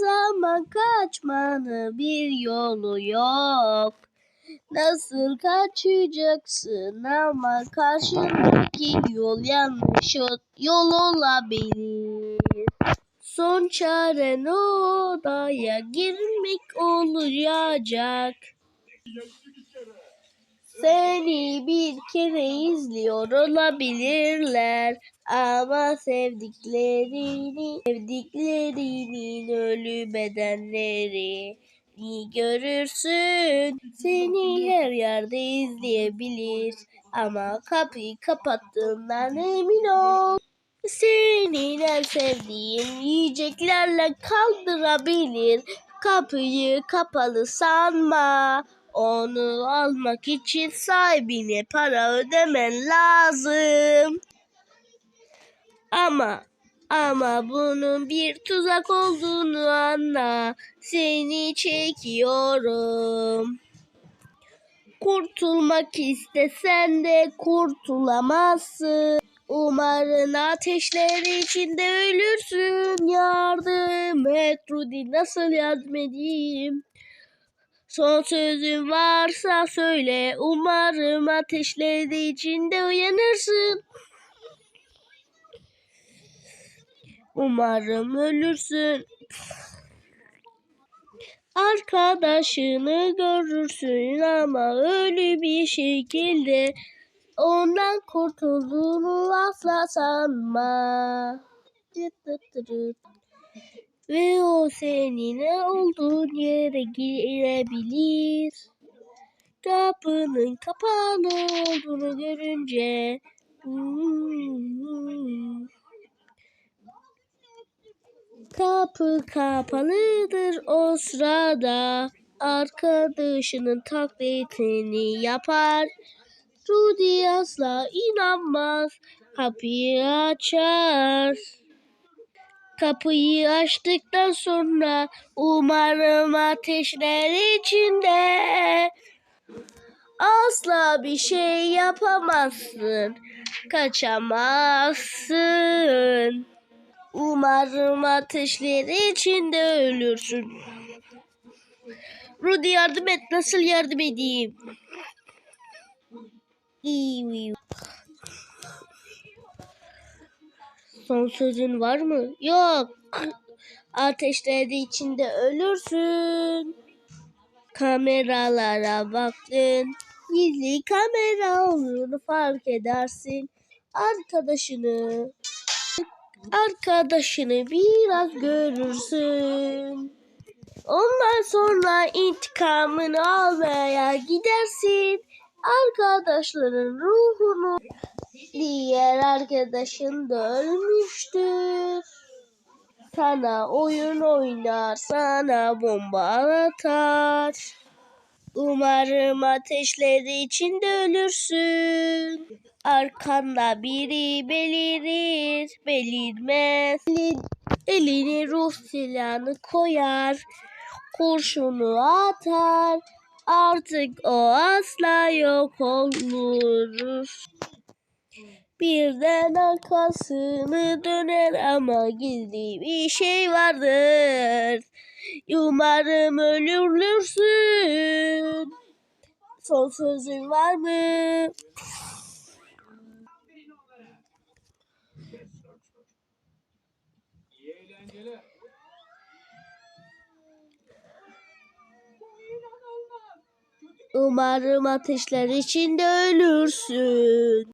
zaman kaçmanın bir yolu yok. Nasıl kaçacaksın ama karşındaki yol yanlış yol olabilir. Son çaren odaya girmek olacak. Seni bir kere izliyor olabilirler ama sevdiklerini, sevdiklerinin ölü bedenleri ni görürsün. Seni her yerde izleyebilir ama kapıyı kapattığından emin ol. Senin en sevdiğin yiyeceklerle kaldırabilir. Kapıyı kapalı sanma. Onu almak için sahibine para ödemen lazım. Ama ama bunun bir tuzak olduğunu anla. Seni çekiyorum. Kurtulmak istesen de kurtulamazsın. Umarın ateşleri içinde ölürsün. Yardım et Rudy nasıl yardım edeyim? Son sözün varsa söyle. Umarım ateşleri içinde uyanırsın. Umarım ölürsün. Arkadaşını görürsün ama ölü bir şekilde ondan kurtulduğunu asla sanma. Ve o senin olduğun yere girebilir. Kapının kapalı olduğunu görünce Kapı kapalıdır o sırada. Arkadaşının taklitini yapar. Rudy asla inanmaz. Kapıyı açar. Kapıyı açtıktan sonra umarım ateşler içinde asla bir şey yapamazsın. Kaçamazsın. Umarım ateşleri içinde ölürsün. Rudy yardım et. Nasıl yardım edeyim? İyi. Son sözün var mı? Yok. Ateşleri içinde ölürsün. Kameralara baktın. Gizli kamera olduğunu fark edersin. Arkadaşını arkadaşını biraz görürsün. Ondan sonra intikamını almaya gidersin. Arkadaşların ruhunu diğer arkadaşın da ölmüştür. Sana oyun oynar, sana bomba atar. Umarım ateşleri içinde ölürsün. Arkanda biri belirir, belirmez. Eli- Eline ruh silahını koyar, kurşunu atar. Artık o asla yok olur. Birden arkasını döner ama gizli bir şey vardır. Umarım ölürsün. Son sözün var mı? Umarım ateşler içinde ölürsün.